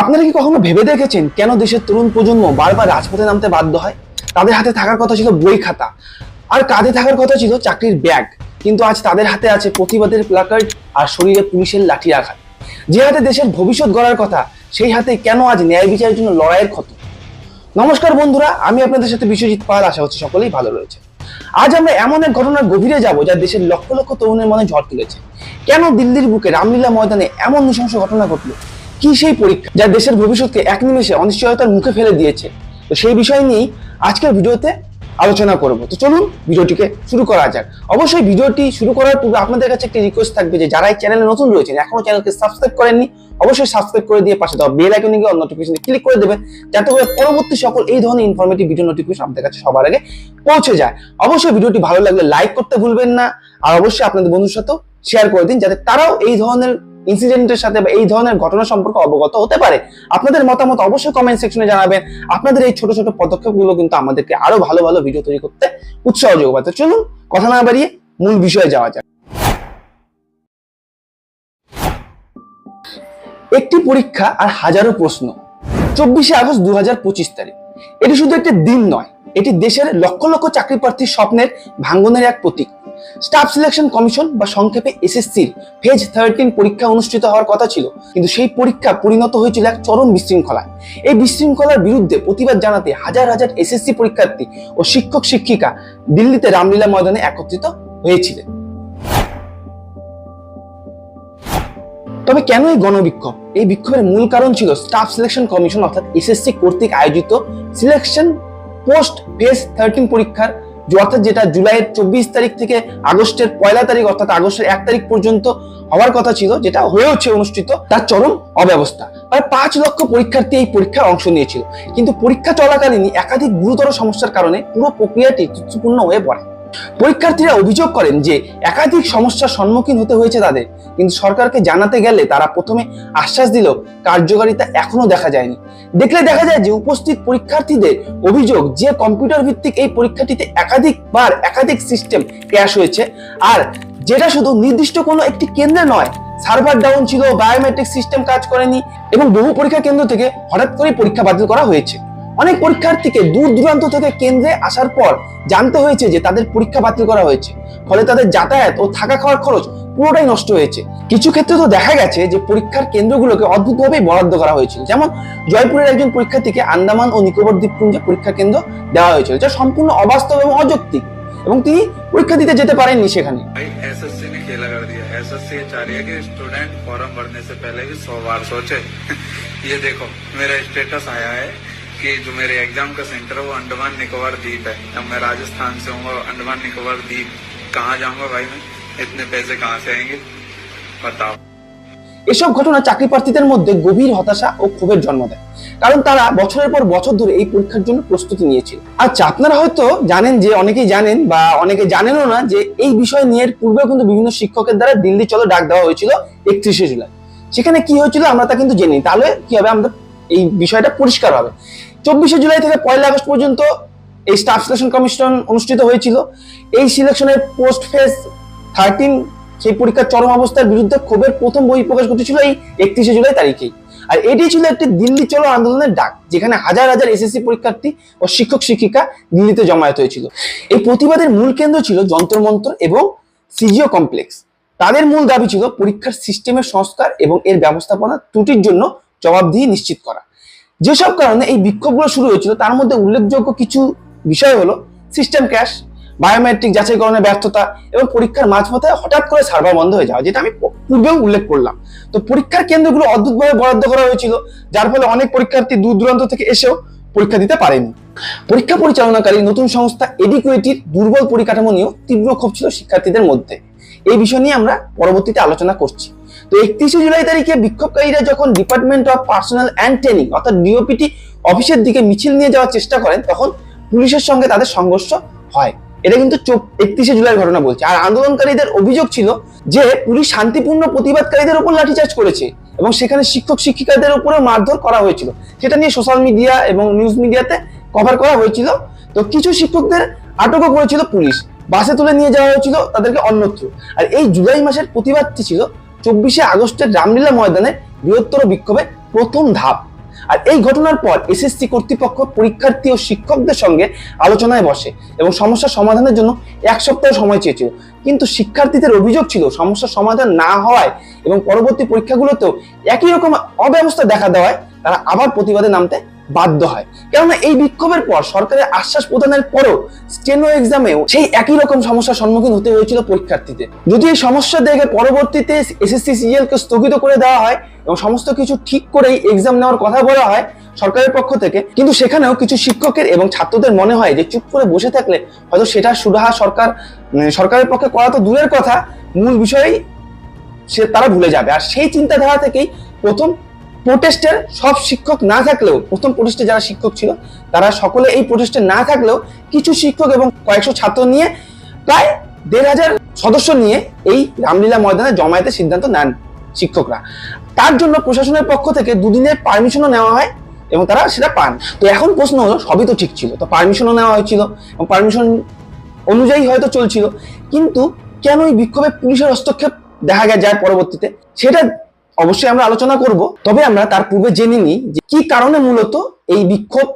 আপনারা কি কখনো ভেবে দেখেছেন কেন দেশের তরুণ প্রজন্ম বারবার রাজপথে নামতে বাধ্য হয়? তাদের হাতে থাকার কথা ছিল বই খাতা। আর কাঁধে থাকার কথা ছিল চাকরির ব্যাগ। কিন্তু আজ তাদের হাতে আছে প্রতিবাদের প্লাকার্ড আর শরীরে পুলিশের লাঠি আঘাত। যে হাতে দেশের ভবিষ্যৎ গড়ার কথা, সেই হাতে কেন আজ ন্যায় বিচারের জন্য লড়াইয়ের ক্ষত? নমস্কার বন্ধুরা, আমি আপনাদের সাথে বিশ্বজিৎ পাল। আশা হচ্ছে সকলেই ভালো রয়েছে। আজ আমরা এমন এক ঘটনার গভীরে যাব যা দেশের লক্ষ লক্ষ তরুণের মনে ঝড় তুলেছে। কেন দিল্লির বুকে রামলীলা ময়দানে এমন নৃশংস ঘটনা ঘটলো? কি সেই পরীক্ষা যা দেশের ভবিষ্যৎকে এক নিমেষে অনিশ্চয়তার মুখে ফেলে দিয়েছে? তো সেই বিষয় নিয়েই আজকের ভিডিওতে আলোচনা করব। তো চলুন ভিডিওটিকে শুরু করা যাক। অবশ্যই ভিডিওটি শুরু করার পূর্বে আপনাদের কাছে একটি রিকোয়েস্ট থাকবে যে যারা এই চ্যানেলে নতুন রয়েছেন, এখনও চ্যানেলকে সাবস্ক্রাইব করেননি, অবশ্যই সাবস্ক্রাইব করে দিয়ে পাশে দেওয়া বেল আইকনে গিয়ে নোটিফিকেশনে ক্লিক করে দেবেন, যাতে করে পরবর্তী সকল এই ধরনের ইনফরমেটিভ ভিডিও নোটিফিকেশন আপনাদের কাছে সবার আগে পৌঁছে যায়। অবশ্যই ভিডিওটি ভালো লাগলে লাইক করতে ভুলবেন না, আর অবশ্যই আপনাদের বন্ধুর সাথেও শেয়ার করে দিন, যাতে তারাও এই ধরনের ইনসিডেন্টের সাথে বা এই ধরনের ঘটনা সম্পর্কে অবগত হতে পারে, আপনাদের মতামত অবশ্যই কমেন্ট সেকশনে জানাবেন। আপনাদের এই ছোট ছোট পদক্ষেপগুলো কিন্তু আমাদেরকে আরও ভালো ভালো ভিডিও তৈরি করতে উৎসাহ যোগাবে। তো চলুন, কথা না বাড়িয়ে মূল বিষয়ে যাওয়া যাক। একটি পরীক্ষা আর হাজারো প্রশ্ন। চব্বিশে আগস্ট দু হাজার পঁচিশ তারিখ। এটি শুধু একটি দিন নয়, এটি দেশের লক্ষ লক্ষ চাকরি প্রার্থীর স্বপ্নের ভাঙ্গনের এক প্রতীক। স্টাফ সিলেকশন কমিশন বা সংক্ষেপে এসএসসির ফেজ থার্টিন পরীক্ষা অনুষ্ঠিত হওয়ার কথা ছিল, কিন্তু সেই পরীক্ষা পরিণত হয়েছিল এক চরম বিশৃঙ্খলায়। এই বিশৃঙ্খলার বিরুদ্ধে প্রতিবাদ জানাতে হাজার হাজার এসএসসি পরীক্ষার্থী ও শিক্ষক শিক্ষিকা দিল্লিতে রামলীলা ময়দানে একত্রিত হয়েছিলেন। তবে কেন এই গণবিক্ষোভ? এই বিক্ষোভের মূল কারণ ছিল স্টাফ সিলেকশন কমিশন অর্থাৎ এসএসসি কর্তৃক আয়োজিত সিলেকশন পোস্ট ফেজ থার্টিন পরীক্ষার অর্থাৎ যেটা জুলাইয়ের চব্বিশ তারিখ থেকে আগস্টের পয়লা তারিখ, অর্থাৎ আগস্টের এক তারিখ পর্যন্ত হওয়ার কথা ছিল, যেটা হয়েওছে অনুষ্ঠিত, তার চরম অব্যবস্থা। প্রায় পাঁচ লক্ষ পরীক্ষার্থী এই পরীক্ষায় অংশ নিয়েছিল। কিন্তু পরীক্ষা চলাকালীন একাধিক গুরুতর সমস্যার কারণে পুরো প্রক্রিয়াটি ত্রুটিপূর্ণ হয়ে পড়ে। পরীক্ষার্থীরা অভিযোগ করেন যে একাধিক সমস্যার সম্মুখীন হতে হয়েছে তাদের, কিন্তু সরকারকে জানাতে গেলে তারা প্রথমে আশ্বাস দিল কার্যকারিতা এখনও দেখা যায়নি। দেখলে দেখা যায় যে উপস্থিত পরীক্ষার্থীদের অভিযোগ যে কম্পিউটার ভিত্তিক এই পরীক্ষাটিতে একাধিকবার একাধিক সিস্টেম ক্র্যাশ হয়েছে, আর যেটা শুধু নির্দিষ্ট কোনো একটি কেন্দ্রে নয়, সার্ভার ডাউন ছিল, বায়োমেট্রিক সিস্টেম কাজ করেনি, এবং বহু পরীক্ষা কেন্দ্র থেকে হঠাৎ করে পরীক্ষা বাতিল করা হয়েছে। অনেক পরীক্ষার্থীকে দূর দূরান্ত থেকে কেন্দ্রে আসার পর জানতে হয়েছে যে তাদের পরীক্ষা বাতিল করা হয়েছে ফলে তাদের যাতায়াত ও থাকা খাওয়ার খরচ পুরোটাই নষ্ট হয়েছে কিছু ক্ষেত্রে তো দেখা গেছে যে পরীক্ষার কেন্দ্রগুলোকে অদ্ভুতভাবেই বরাদ্দ করা হয়েছিল যেমন জয়পুরের একজন পরীক্ষার্থীকে আন্দামান ও নিকোবর দ্বীপপুঞ্জে পরীক্ষা কেন্দ্র দেওয়া হয়েছিল যা সম্পূর্ণ অবাস্তব এবং অযৌক্তিক এবং তিনি পরীক্ষা দিতে যেতে পারেননি সেখানে भाई एसएससी ने खेला कर दिया एसएससी ये चाह रही है कि स्टूडेंट फॉर्म भरने से पहले भी सौ बार सोचे ये देखो मेरा स्टेटस आया है कि जो मेरे एग्जाम का सेंटर है वो अंडमान निकोबार द्वीप है अब मैं राजस्थान से हूँ और अंडमान निकोबार द्वीप कहाँ जाऊंगा भाई मैं इतने पैसे कहाँ से आएंगे बताओ এসব ঘটনা চাকরি প্রার্থীদের মধ্যে গভীর হতাশা ও ক্ষোভের জন্ম দেয় কারণ তারা বছরের পর বছর ধরে এই পরীক্ষার জন্য প্রস্তুতি নিয়েছিল আচ্ছা আপনারা হয়তো জানেন যে অনেকেই জানেন বা অনেকে জানেনও না যে এই বিষয় নিয়ে এর পূর্বে কিন্তু বিভিন্ন শিক্ষকের দ্বারা দিল্লি চলো ডাক দেওয়া হয়েছিল একত্রিশে জুলাই সেখানে কি হয়েছিল আমরা তা কিন্তু জেনি তাহলে কি হবে আমাদের এই বিষয়টা পরিষ্কার হবে চব্বিশে জুলাই থেকে পয়লা আগস্ট পর্যন্ত এই স্টাফ সিলেকশন কমিশন অনুষ্ঠিত হয়েছিল। এই সিলেকশনের পোস্ট ফেজ থার্টিন, সেই পরীক্ষার চরম অবস্থার বিরুদ্ধে ক্ষোভের প্রথম বই প্রকাশ ঘটেছিল এই একত্রিশে জুলাই তারিখেই। আর এটি ছিল একটি দিল্লি চলো আন্দোলনের ডাক, যেখানে হাজার হাজার এসএসসি পরীক্ষার্থী ও শিক্ষক শিক্ষিকা দিল্লিতে জমায়েত হয়েছিল। এই প্রতিবাদের মূল কেন্দ্র ছিল যন্ত্রমন্ত্র এবং সিজিও কমপ্লেক্স। তাদের মূল দাবি ছিল পরীক্ষার সিস্টেমের সংস্কার এবং এর ব্যবস্থাপনা ত্রুটির জন্য জবাবদিহি নিশ্চিত করা। যেসব কারণে এই বিক্ষোভগুলো শুরু হয়েছিল, তার মধ্যে উল্লেখযোগ্য কিছু বিষয় হলো সিস্টেম ক্যাশ বায়োমেট্রিক যাচাইকরণের ব্যর্থতা এবং পরীক্ষার মাঝপথে হঠাৎ করে সার্ভার বন্ধ হয়ে যাওয়া, যেটা আমি পূর্বেও উল্লেখ করলাম। তো পরীক্ষার কেন্দ্রগুলো অদ্ভুতভাবে বরাদ্দ করা হয়েছিল, যার ফলে অনেক পরীক্ষার্থী দূর দূরান্ত থেকে এসেও পরীক্ষা দিতে পারেনি। পরীক্ষা পরিচালনাকারী নতুন সংস্থা এডিকুয়েটির দুর্বল পরিকাঠামো নিয়েও তীব্র ক্ষোভ ছিল শিক্ষার্থীদের মধ্যে। এই বিষয় নিয়ে আমরা পরবর্তীতে আলোচনা করছি। তো একত্রিশে জুলাই তারিখে বিক্ষোভকারীরা যখন department of personnel and training অর্থাৎ ডিওপিটি অফিসের দিকে মিছিল নিয়ে যাওয়ার চেষ্টা করেন, তখন পুলিশের সঙ্গে তাদের সংঘর্ষ হয়। এটা কিন্তু একত্রিশে জুলাই ঘটনা বলছে। আর আন্দোলনকারীদের অভিযোগ ছিল যে পুলিশ শান্তিপূর্ণ প্রতিবাদকারীদের উপর লাঠিচার্জ করেছে এবং সেখানে শিক্ষক, শিক্ষিকাদের উপরেও মারধর করা হয়েছিল। সেটা নিয়ে সোশ্যাল মিডিয়া এবং নিউজ মিডিয়াতে কভার করা হয়েছিল। তো কিছু শিক্ষকদের আটকও করেছিল পুলিশ। বাসে তুলে নিয়ে যাওয়া হয়েছিল তাদেরকে অন্যত্র। আর এই জুলাই মাসের প্রতিবাদটি ছিল চব্বিশে আগস্টের রামলীলা ময়দানে বৃহত্তর বিক্ষোভে প্রথম ধাপ। আর এই ঘটনার পর এসএসসি কর্তৃপক্ষ পরীক্ষার্থী ও শিক্ষকদের সঙ্গে আলোচনায় বসে এবং সমস্যার সমাধানের জন্য এক সপ্তাহ সময় চেয়েছিল। কিন্তু শিক্ষার্থীদের অভিযোগ ছিল সমস্যার সমাধান না হওয়ায় এবং পরবর্তী পরীক্ষাগুলোতেও একই রকম অব্যবস্থা দেখা দেওয়ায় তারা আবার প্রতিবাদে নামতে বাধ্য হয়। কেননা এই বিক্ষোভের পর সরকারের আশ্বাস প্রদানের পরও স্টেনো এক্সামেও সেই একই রকম সমস্যার সম্মুখীন হতে হয়েছিল পরীক্ষার্থীদের। যদি এই সমস্যা দেখে পরবর্তীতে এসএসসি সিজিএল কে স্থগিত করে দেওয়া হয় এবং সমস্ত কিছু ঠিক করেই এক্সাম নেওয়ার কথা বলা হয় সরকারের পক্ষ থেকে, কিন্তু সেখানেও কিছু শিক্ষকের এবং ছাত্রদের মনে হয় যে চুপ করে বসে থাকলে হয়তো সেটা সুরাহা সরকার সরকারের পক্ষে করা তো দূরের কথা, মূল বিষয়েই সে তারা ভুলে যাবে। আর সেই চিন্তাধারা থেকেই প্রথম প্রোটেস্টের সব শিক্ষক না থাকলেও, প্রথম প্রোটেস্টে যারা শিক্ষক ছিল, তারা সকলে এই প্রোটেস্টে না থাকলেও কিছু শিক্ষক এবং কয়েকশো ছাত্র নিয়ে প্রায় দেড় হাজার সদস্য নিয়ে এই রামলীলা ময়দানে জমায়েতের সিদ্ধান্ত নেন শিক্ষকরা। তার জন্য প্রশাসনের পক্ষ থেকে দুদিনের পারমিশনও নেওয়া হয় এবং তারা সেটা পান। তো এখন প্রশ্ন হলো, সবই তো ঠিক ছিল। তো পারমিশনও নেওয়া হয়েছিল এবং পারমিশন অনুযায়ী হয়তো চলছিল। কিন্তু কেন এই বিক্ষোভে পুলিশের হস্তক্ষেপ দেখা যায় পরবর্তীতে? সেটা অবশ্যই আমরা আলোচনা করব, তবে আমরা তার পূর্বে জেনে নিই যে কি কারণে মূলত এই বিক্ষোভ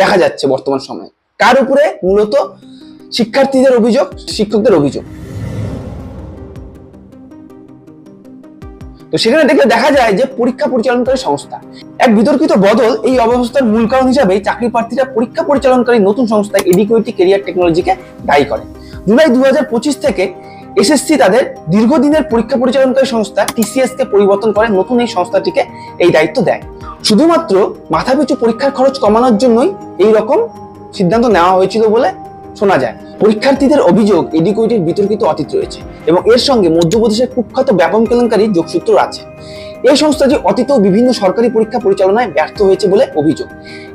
দেখা যাচ্ছে বর্তমান সময়ে। কার উপরে? মূলত শিক্ষার্থীদের অভিযোগ, শিক্ষকদের অভিযোগ। তো সেখানে দেখলে দেখা যায় যে পরীক্ষা পরিচালনকারী সংস্থা, এক বিতর্কিত বদল এই অব্যবস্থার মূল কারণ হিসাবে চাকরি প্রার্থীরা পরীক্ষা পরিচালনকারী নতুন সংস্থা এডিকুইটি কেরিয়ার টেকনোলজিকে দায়ী করে। জুলাই দুই হাজার পঁচিশ থেকে এসএসসি তাদের দীর্ঘদিনের পরীক্ষা পরিচালনকারী সংস্থা টিসিএস কে পরিবর্তন করে নতুন এই সংস্থাটিকে এই দায়িত্ব দেয়। শুধুমাত্র মাথাপিছু পরীক্ষার খরচ কমানোর জন্যই এই রকম সিদ্ধান্ত নেওয়া হয়েছিল বলে শোনা যায়। পরীক্ষার্থীদের অভিযোগ এডিকুইটির বিতর্কিত অতীত রয়েছে এবং এর সঙ্গে মধ্যপ্রদেশের কুখ্যাত ব্যাপন কেলেঙ্কারি যোগসূত্র আছে। এই সংস্থাটি অতীতেও বিভিন্ন সরকারি পরীক্ষা পরিচালনায় ব্যর্থ হয়েছে বলে অভিযোগ।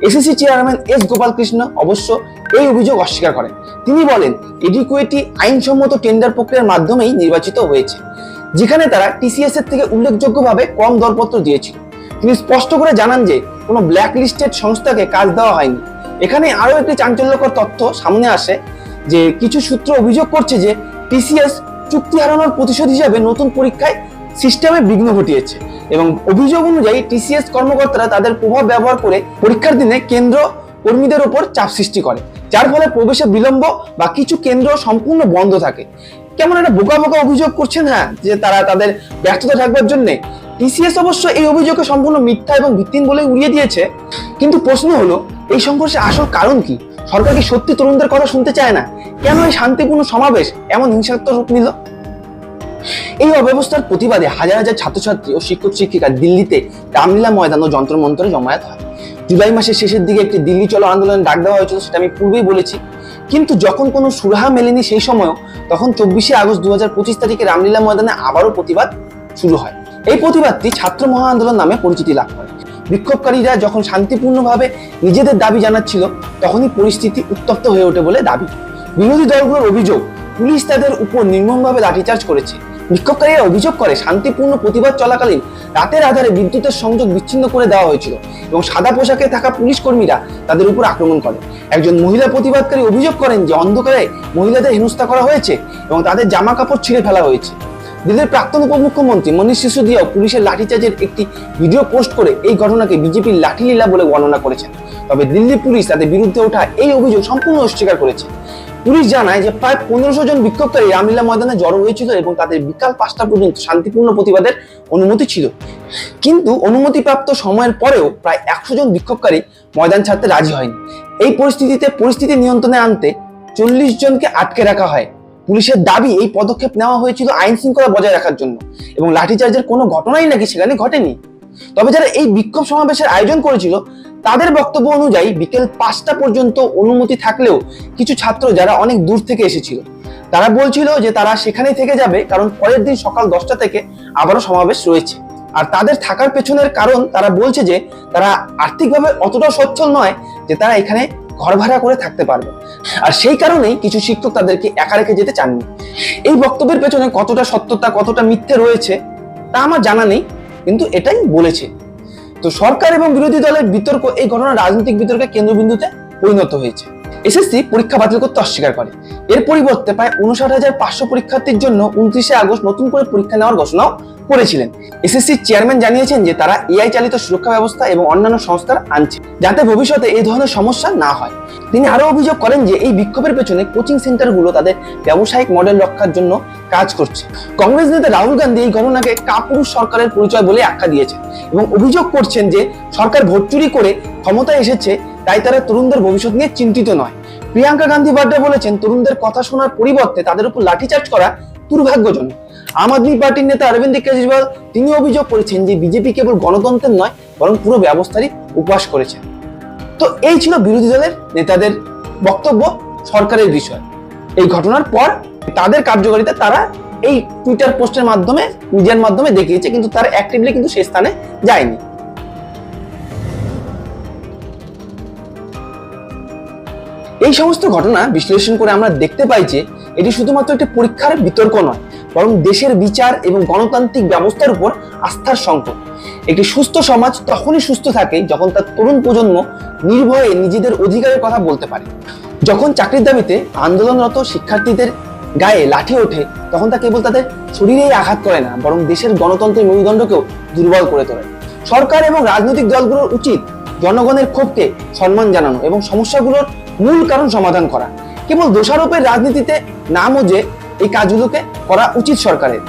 SSC chairman S Gopal Krishna অবশ্য এই অভিযোগ অস্বীকার করেন। তিনি বলেন এডিকুইটি আইনসম্মত টেন্ডার প্রক্রিয়ার মাধ্যমেই নির্বাচিত হয়েছে, যেখানে তারা টিসিএস এর থেকে উল্লেখযোগ্যভাবে কম দরপত্র দিয়েছিল। তিনি স্পষ্ট করে জানান যে, কোনো ব্ল্যাক লিস্টেড সংস্থাকে কাজ দেওয়া হয়নি। এখানে আরও একটি চাঞ্চল্যকর তথ্য সামনে আসে, যে কিছু সূত্র অভিযোগ করছে যে টিসিএস চুক্তি হারানোর প্রতিশোধ হিসাবে নতুন পরীক্ষায় সিস্টেমে বিঘ্ন ঘটিয়েছে এবং অভিযোগ অনুযায়ী টিসিএস কর্মকর্তারা তাদের প্রভাব ব্যবহার করে পরীক্ষার দিনে কেন্দ্র কর্মীদের উপর চাপ সৃষ্টি করে, যার ফলে প্রবেশে বিলম্ব বা কিছু কেন্দ্র সম্পূর্ণ বন্ধ থাকে। কেমন একটা বোকা বোকা অভিযোগ করছেন হ্যাঁ যে তারা তাদের ব্যর্থতা থাকবার জন্য। টিসিএস অবশ্য এই অভিযোগকে সম্পূর্ণ মিথ্যা এবং ভিত্তিহীন বলে উড়িয়ে দিয়েছে। কিন্তু প্রশ্ন হলো, এই সংঘর্ষের আসল কারণ কি? সরকার কি সত্যি তরুণদের কথা শুনতে চায় না? কেন এই শান্তিপূর্ণ সমাবেশ এমন হিংসাত্মক রূপ নিল? এই অব্যবস্থার প্রতিবাদে হাজার হাজার ছাত্রছাত্রী ও শিক্ষক শিক্ষিকা দিল্লিতে রামলীলা ময়দান ও যন্ত্রমন্ত্রে জমায়েত হয়। জুলাই মাসের শেষের দিকে একটি দিল্লি চলো আন্দোলন ডাক দেওয়া হয়েছিল, সেটা আমি পূর্বেই বলেছি। কিন্তু যখন কোনো সুরাহা মেলেনি সেই সময়ও, তখন চব্বিশে আগস্ট দু হাজার পঁচিশ তারিখে রামলীলা ময়দানে আবারও প্রতিবাদ শুরু হয়। এই প্রতিবাদটি ছাত্র মহা আন্দোলন নামে পরিচিতি লাভ করে। বিক্ষোভকারীরা যখন শান্তিপূর্ণভাবে নিজেদের দাবি জানাচ্ছিল, তখনই পরিস্থিতি উত্তপ্ত হয়ে ওঠে বলে দাবি। বিরোধী দলগুলোর অভিযোগ, পুলিশ তাদের উপর নির্মমভাবে লাঠিচার্জ করেছে। বিক্ষোভকারীরা অভিযোগ করে, শান্তিপূর্ণ প্রতিবাদ চলাকালীন রাতের আধারে বিদ্যুতের সংযোগ বিচ্ছিন্ন করে দেওয়া হয়েছিল এবং সাদা পোশাকে থাকা পুলিশ কর্মীরা তাদের উপর আক্রমণ করে। একজন মহিলা প্রতিবাদকারী অভিযোগ করেন যে অন্ধকারে মহিলাদের হেনস্থা করা হয়েছে এবং তাদের জামা কাপড় ছিঁড়ে ফেলা হয়েছে। দিল্লির প্রাক্তন উপমুখ্যমন্ত্রী মনীষ সিসোদিয়াও পুলিশের লাঠিচার্জের একটি ভিডিও পোস্ট করে এই ঘটনাকে বিজেপির লাঠিলীলা বলে বর্ণনা করেছেন। তবে দিল্লি পুলিশ তাদের বিরুদ্ধে ওঠা এই অভিযোগ সম্পূর্ণ অস্বীকার করেছে। পুলিশ জানায় যে প্রায় পনেরোশো জন বিক্ষোভকারী রামলীলা ময়দানে জড়ো হয়েছিল এবং তাদের বিকাল পাঁচটা পর্যন্ত শান্তিপূর্ণ প্রতিবাদের অনুমতি ছিল। কিন্তু অনুমতিপ্রাপ্ত সময়ের পরেও প্রায় একশো জন বিক্ষোভকারী ময়দান ছাড়তে রাজি হয়নি। এই পরিস্থিতিতে পরিস্থিতি নিয়ন্ত্রণে আনতে চল্লিশ জনকে আটকে রাখা হয়। পুলিশের দাবি, এই পদক্ষেপ নেওয়া হয়েছিল আইন শৃঙ্খলা বজায় রাখার জন্য এবং লাঠিচার্জের কোনো ঘটনাই নাকি সেখানে ঘটেনি। তবে যারা এই বিক্ষোভ সমাবেশের আয়োজন করেছিল, তাদের বক্তব্য অনুযায়ী বিকেল পাঁচটা পর্যন্ত অনুমতি থাকলেও কিছু ছাত্র যারা অনেক দূর থেকে এসেছিল, তারা বলছিল যে তারা সেখানেই থেকে যাবে কারণ পরের দিন সকাল দশটা থেকে আবারও সমাবেশ রয়েছে। আর তাদের থাকার পেছনের কারণ তারা বলছে যে তারা আর্থিকভাবে অতটা সচ্ছল নয় যে তারা এখানে ঘর ভাড়া করে থাকতে পারবে। আর সেই কারণেই কিছু শিক্ষক তাদেরকে একা রেখে যেতে চাননি। এই বক্তব্যের পেছনে কতটা সত্যতা, কতটা মিথ্যে রয়েছে, তা আমার জানা নেই। কিন্তু এটাই বলেছে। তো সরকার এবং বিরোধী দলের বিতর্ক, এই ঘটনা রাজনৈতিক বিতর্কের কেন্দ্রবিন্দুতে পরিণত হয়েছে। এসএসসি পরীক্ষা বাতিল করতে অস্বীকার করে। এর পরিবর্তে প্রায় উনষাট হাজার পাঁচশো পরীক্ষার্থীর জন্য উনত্রিশে আগস্ট নতুন করে পরীক্ষা নেওয়ার ঘোষণাও করেছিলেন। এসএসসির চেয়ারম্যান জানিয়েছেন যে তারা এআই চালিত সুরক্ষা ব্যবস্থা এবং অন্যান্য সংস্কার আনছে, যাতে ভবিষ্যতে এই ধরনের সমস্যা না হয়। তিনি আরও অভিযোগ করেন যে এই বিক্ষোভের পেছনে কোচিং সেন্টারগুলো তাদের ব্যবসায়িক মডেল রক্ষার জন্য কাজ করছে। কংগ্রেস নেতা রাহুল গান্ধী এই ঘটনাকে কাপুরুষ সরকারের পরিচয় বলে আখ্যা দিয়েছেন এবং অভিযোগ করছেন যে সরকার ভোট চুরি করে ক্ষমতায় এসেছে তাই তারা তরুণদের ভবিষ্যৎ নিয়ে চিন্তিত নয়। প্রিয়াঙ্কা গান্ধী বাড্ডে বলেছেন, তরুণদের কথা শোনার পরিবর্তে তাদের উপর লাঠিচার্জ করা দুর্ভাগ্যজনক। আম আদমি পার্টির নেতা অরবিন্দ কেজরিওয়াল তিনি অভিযোগ করেছেন যে, বিজেপি কেবল গণতন্ত্রের নয়, বরং পুরো ব্যবস্থারই উপহাস করেছে। তো এই ছিল বিরোধী দলের নেতাদের বক্তব্য, সরকারের বিষয়। এই ঘটনার পর তাদের কার্যকারিতা তারা এই টুইটার পোস্টের মাধ্যমে, মিডিয়ার মাধ্যমে দেখিয়েছে, কিন্তু তারা অ্যাক্টিভলি কিন্তু সে স্থানে যায়নি। এই সমস্ত ঘটনা বিশ্লেষণ করে আমরা দেখতে পাই যে এটি শুধুমাত্র একটি পরীক্ষার বিতর্ক নয়, বরং দেশের বিচার এবং গণতান্ত্রিক ব্যবস্থার উপর আস্থার সংকট। একটি সুস্থ সমাজ তখনই সুস্থ থাকে যখন তার তরুণ প্রজন্ম নির্ভয়ে নিজেদের অধিকারের কথা বলতে পারে। যখন চাকরির দাবিতে আন্দোলনরত শিক্ষার্থীদের গায়ে লাঠি ওঠে, তখন তা কেবল তাদের শরীরেই আঘাত করে না, বরং দেশের গণতন্ত্রের মেরুদণ্ডকেও দুর্বল করে তোলে। সরকার এবং রাজনৈতিক দলগুলোর উচিত জনগণের ক্ষোভকে সম্মান জানানো এবং সমস্যাগুলোর মূল কারণ সমাধান করা। কেবল দোষারোপের রাজনীতিতে না মজে এই কাজগুলোকে করা উচিত সরকারের।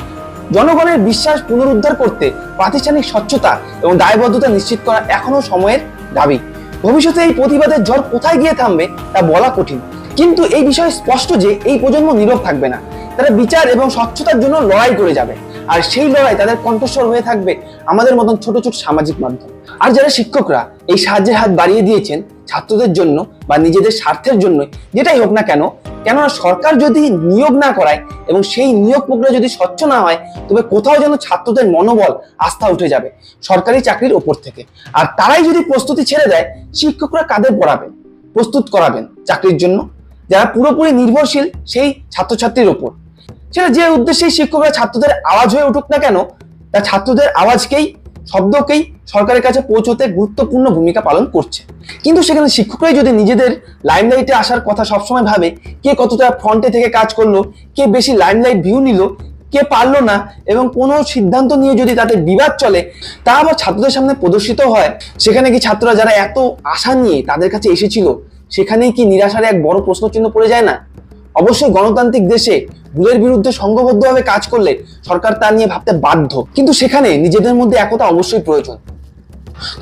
জনগণের বিশ্বাস পুনরুদ্ধার করতে প্রাতিষ্ঠানিক স্বচ্ছতা এবং দায়বদ্ধতা নিশ্চিত করা এখনও সময়ের দাবি। ভবিষ্যতে এই প্রতিবাদের ঝড় কোথায় গিয়ে থামবে তা বলা কঠিন। কিন্তু এই বিষয়ে স্পষ্ট যে এই প্রজন্ম নীরব থাকবে না। তারা বিচার এবং স্বচ্ছতার জন্য লড়াই করে যাবে। আর সেই লড়াই তাদের কণ্ঠস্বর হয়ে থাকবে আমাদের মতন ছোট ছোট সামাজিক মাধ্যম। আর যারা শিক্ষকরা এই সাহায্যের হাত বাড়িয়ে দিয়েছেন ছাত্রদের জন্য বা নিজেদের স্বার্থের জন্য যেটাই হোক না কেন, কেননা সরকার যদি নিয়োগ না করায় এবং সেই নিয়োগ প্রক্রিয়া যদি স্বচ্ছ না হয়, তবে কোথাও যেন ছাত্রদের মনোবল, আস্থা উঠে যাবে সরকারি চাকরির ওপর থেকে। আর তারাই যদি প্রস্তুতি ছেড়ে দেয়, শিক্ষকরা কাদের পড়াবেন? প্রস্তুত করাবেন চাকরির জন্য? যারা পুরোপুরি নির্ভরশীল, সেই ছাত্রছাত্রীর ওপর। সেটা যে উদ্দেশ্যে শিক্ষকরা ছাত্রদের আওয়াজ হয়ে উঠুক না কেন, তা ছাত্রদের আওয়াজকেই, শব্দকেই সরকারের কাছে পৌঁছতে গুরুত্বপূর্ণ ভূমিকা পালন করছে। কিন্তু সেখানে শিক্ষকরাই যদি নিজেদের লাইমলাইটে আসার কথা সবসময় ভাবে, কে কতটা ফ্রন্টে থেকে কাজ করল, কে বেশি লাইমলাইট ভিউ নিল, কে পারল না, এবং কোনো সিদ্ধান্ত নিয়ে যদি তাদের বিবাদ চলে, তা আবার ছাত্রদের সামনে প্রদর্শিত হয়। সেখানে কি ছাত্ররা যারা এত আশা নিয়ে তাদের কাছে এসেছিল, সেখানেই কি নিরাশার এক বড় প্রশ্নচিহ্ন পড়ে যায় না? অবশ্যই গণতান্ত্রিক দেশে ভুলের বিরুদ্ধে সংঘবদ্ধভাবে কাজ করলে সরকার তা নিয়ে ভাবতে বাধ্য। কিন্তু সেখানে নিজেদের মধ্যে একতা অবশ্যই প্রয়োজন।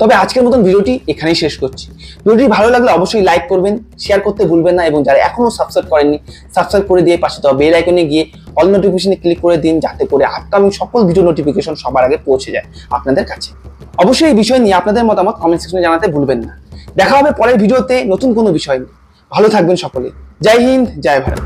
তবে আজকের মতন ভিডিওটি এখানেই শেষ করছি। ভিডিওটি ভালো লাগলে অবশ্যই লাইক করবেন, শেয়ার করতে ভুলবেন না এবং যারা এখনও সাবস্ক্রাইব করেননি, সাবস্ক্রাইব করে দিয়ে পাশে দেওয়া বেল আইকনে গিয়ে অল নোটিফিকেশনে ক্লিক করে দিন যাতে করে আপকামিং সকল ভিডিও নোটিফিকেশন সবার আগে পৌঁছে যায় আপনাদের কাছে। অবশ্যই এই বিষয় নিয়ে আপনাদের মতামত কমেন্ট সেকশনে জানাতে ভুলবেন না। দেখা হবে পরের ভিডিওতে নতুন কোনো বিষয় নিয়ে। ভালো থাকবেন সকলে। জয় হিন্দ, জয় ভারত।